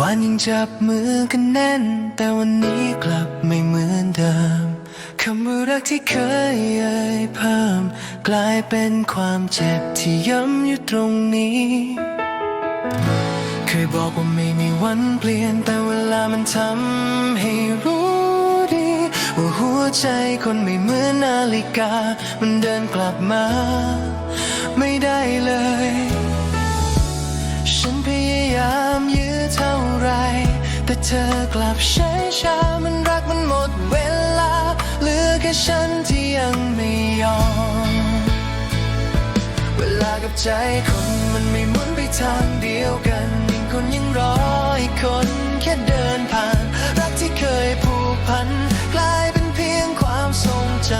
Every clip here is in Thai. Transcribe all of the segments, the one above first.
วานยังจับมือกันแน่น แต่วันนี้กลับไม่เหมือนเดิมคำว่ารักที่เคยเอ่ยเพิ่ม กลายเป็นความเจ็บที่ย้ำอยู่ตรงนี้ เคยบอกว่าไม่มีวันเปลี่ยน แต่เวลามันทำให้รู้ดี ว่าหัวใจคนไม่เหมือนนาฬิกา มันเดินกลับมา ไม่ได้เลย ฉันพยายาม เธอกลับใช้ชามันรักมันหมดเวลา เหลือแค่ฉันที่ยังไม่ยอม เวลากับใจคนมันไม่หมุนไปทางเดียวกันยิ่งคนยังรออีกคนแค่เดินผ่าน รักที่เคยผูกพัน กลายเป็นเพียงความทรงจ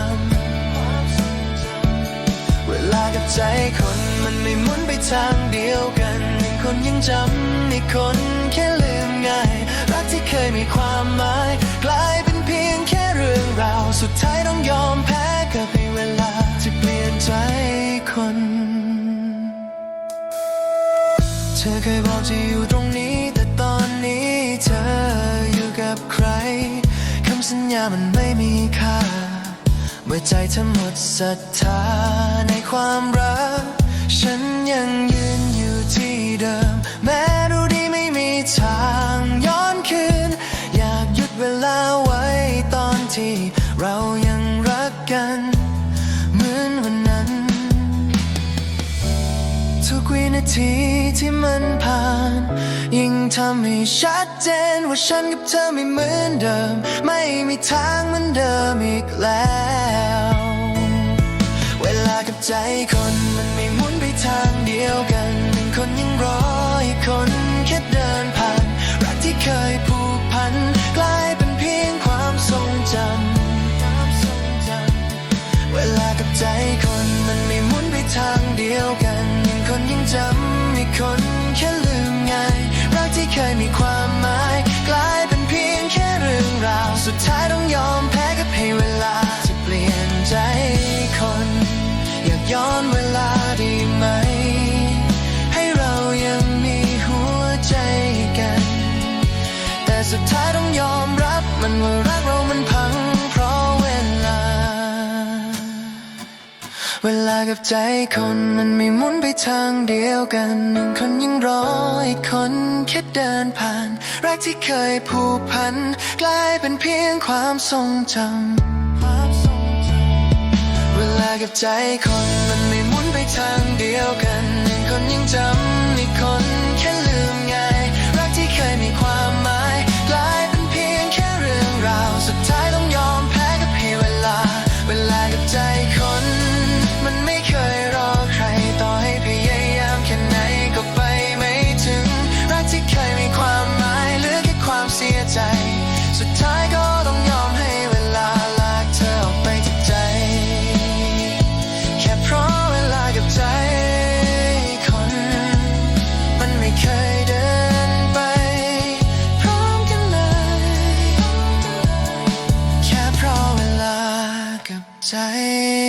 ำเวลากับใจคนมันไม่หมุนไปทางเดียวกันหนึ่งคนยังจำอีกคน มีความหมาย กลายเป็นเพียงแค่เรื่องราว สุดท้ายต้องยอมแพ้กับให้เวลาที่เปลี่ยนใจคน เธอเคยบอกจะอยู่ตรงนี้ แต่ตอนนี้เธออยู่กับใครคำสัญญามันไม่มีค่า เมื่อใจเธอหมดศรัทธาในความรักฉัน ที่เรายังรักกัน เหมือนวันนั้น ทุกวินาทีที่มันผ่าน ยิ่งทำให้ชัดเจนว่าฉันกับเธอไม่เหมือนเดิม ไม่มีทางเหมือนเดิมอีกแล้ว เวลากับใจคน เวลากับใจคนมันไม่หมุนไปทางเดียวกันหนึ่งคนยังรออีกคนแค่เดินผ่าน รักที่เคยผูกพัน กลายเป็นเพียงความทรงจำเวลากับใจคนมันไม่หมุนไปทางเดียวกันหนึ่งคนยังจำ 在